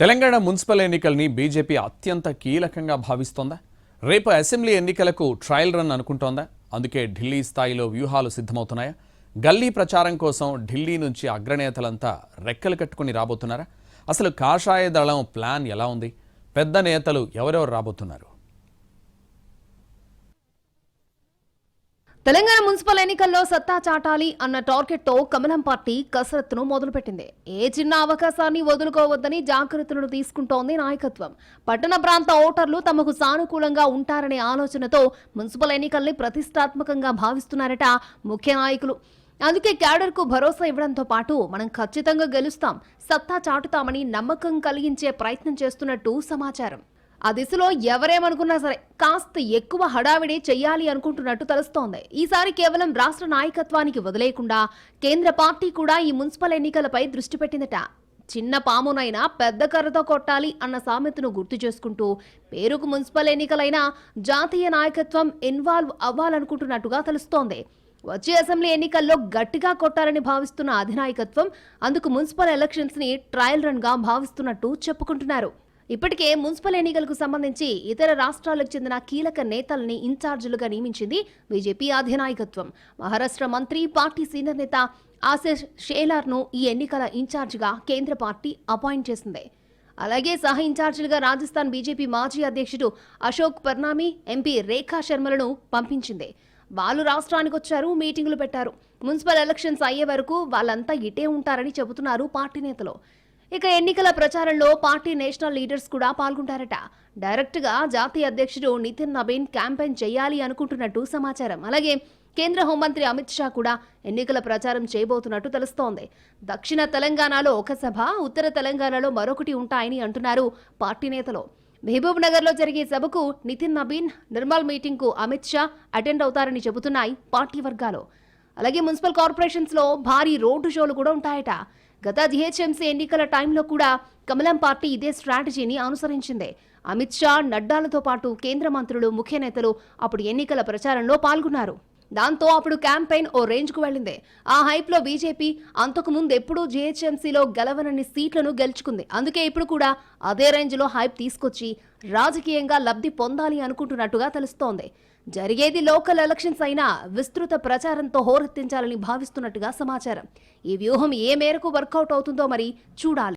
Telangana municipal ఎన్నికల్ని BJP అత్యంత కీలకంగా భావిస్తోందా? రేపు అసెంబ్లీ ఎన్నికలకు ట్రయల్ రన్ అనుకుంటోందా? అందుకే ఢిల్లీ స్థాయిలో వ్యూహాలు సిద్ధమవుతున్నాయా? గల్లీ ప్రచారం కోసం ఢిల్లీ నుంచి అగ్రనేతలంతా రెక్కలు కట్టుకుని రాబోతున్నారా? అసలు కాషాయ దళం ప్లాన్ ఎలా ఉంది? పెద్ద నేతలు ఎవరెవరు రాబోతున్నారు? తెలంగాణ మున్సిపల్ ఎన్నికల్లో సత్తా చాటాలి అన్న టార్గెట్తో కమలం పార్టీ కసరత్తును మొదలుపెట్టింది. ఏ చిన్న అవకాశాన్ని వదులుకోవద్దని జాగ్రత్తలను తీసుకుంటోంది నాయకత్వం. పట్టణ ప్రాంత ఓటర్లు తమకు సానుకూలంగా ఉంటారనే ఆలోచనతో మున్సిపల్ ఎన్నికల్ని ప్రతిష్టాత్మకంగా భావిస్తున్నారట ముఖ్య నాయకులు. అందుకే క్యాడర్కు భరోసా ఇవ్వడంతో పాటు మనం ఖచ్చితంగా గెలుస్తాం సత్తా చాటుతామని నమ్మకం కలిగించే ప్రయత్నం చేస్తున్నట్టు సమాచారం. ఆ దిశలో ఎవరేమనుకున్నా సరే కాస్త ఎక్కువ హడావిడి చేయాలి అనుకుంటున్నట్టు తెలుస్తోంది. ఈసారి కేవలం రాష్ట్ర నాయకత్వానికి వదిలేయకుండా కేంద్ర పార్టీ కూడా ఈ మున్సిపల్ ఎన్నికలపై దృష్టి పెట్టిందట. చిన్న పామునైనా పెద్ద కర్రతో కొట్టాలి అన్న సామెతను గుర్తు చేసుకుంటూ పేరుకు మున్సిపల్ ఎన్నికలైనా జాతీయ నాయకత్వం ఇన్వాల్వ్ అవ్వాలనుకుంటున్నట్టుగా తెలుస్తోంది. వచ్చే అసెంబ్లీ ఎన్నికల్లో గట్టిగా కొట్టాలని భావిస్తున్న అధినాయకత్వం అందుకు మున్సిపల్ ఎలక్షన్స్ని ట్రయల్ రన్గా భావిస్తున్నట్టు చెప్పుకుంటున్నారు. ఇప్పటికే మున్సిపల్ ఎన్నికలకు సంబంధించి ఇతర రాష్ట్రాలకు చెందిన కీలక నేతల్ని ఇన్ఛార్జీలుగా నియమించింది బీజేపీ అధినాయకత్వం. మహారాష్ట్ర మంత్రి పార్టీ సీనియర్ నేత ఆశిష్ షేలార్ను ఈ ఎన్నికల ఇన్ఛార్జిగా కేంద్ర పార్టీ అపాయింట్ చేసింది. అలాగే సహ ఇన్ఛార్జీలుగా రాజస్థాన్ బీజేపీ మాజీ అధ్యక్షుడు అశోక్ పర్నామి ఎంపీ రేఖా శర్మలను పంపించింది. వాళ్ళు రాష్ట్రానికి వచ్చారు మీటింగులు పెట్టారు. మున్సిపల్ ఎలక్షన్స్ అయ్యే వరకు వాళ్ళంతా ఇటే ఉంటారని చెబుతున్నారు పార్టీ నేతలు. ఇక ఎన్నికల ప్రచారంలో పార్టీ నేషనల్ లీడర్స్ కూడా పాల్గొంటారట. డైరెక్ట్గా జాతీయ అధ్యక్షుడు నితిన్ నవీన్ క్యాంపెయిన్ చేయాలి అనుకుంటున్నట్టు సమాచారం. అలాగే కేంద్ర హోంమంత్రి అమిత్ షా కూడా ఎన్నికల ప్రచారం చేయబోతున్నట్టు తెలుస్తోంది. దక్షిణ తెలంగాణలో ఒక సభ ఉత్తర తెలంగాణలో మరొకటి ఉంటాయని అంటున్నారు పార్టీ నేతలు. మహబూబ్ నగర్లో జరిగే సభకు నితిన్ నబీన్ నిర్మల్ మీటింగ్కు అమిత్ షా అటెండ్ అవుతారని చెబుతున్నాయి పార్టీ వర్గాలు. అలాగే మున్సిపల్ కార్పొరేషన్స్లో భారీ రోడ్డు షోలు కూడా ఉంటాయట. గత జిహెచ్ఎంసీ ఎన్నికల టైంలో కూడా కమలం పార్టీ ఇదే స్ట్రాటజీని అనుసరించింది. అమిత్ షా నడ్డాలతో పాటు కేంద్ర మంత్రులు ముఖ్య నేతలు అప్పుడు ఎన్నికల ప్రచారంలో పాల్గొన్నారు. దాంతో అప్పుడు క్యాంపెయిన్ ఓ రేంజ్కు వెళ్ళింది. ఆ హైప్లో బీజేపీ అంతకు ముందు ఎప్పుడూ జీహెచ్ఎంసీలో గెలవనని సీట్లను గెలుచుకుంది. అందుకే ఇప్పుడు కూడా అదే రేంజ్లో హైప్ తీసుకొచ్చి రాజకీయంగా లబ్ధి పొందాలి అనుకుంటున్నట్టుగా తెలుస్తోంది. జరిగేది లోకల్ ఎలక్షన్స్ అయినా విస్తృత ప్రచారంతో హోరెత్తించాలని భావిస్తున్నట్టుగా సమాచారం. ఈ వ్యూహం ఏ మేరకు వర్కౌట్ అవుతుందో మరి చూడాలి.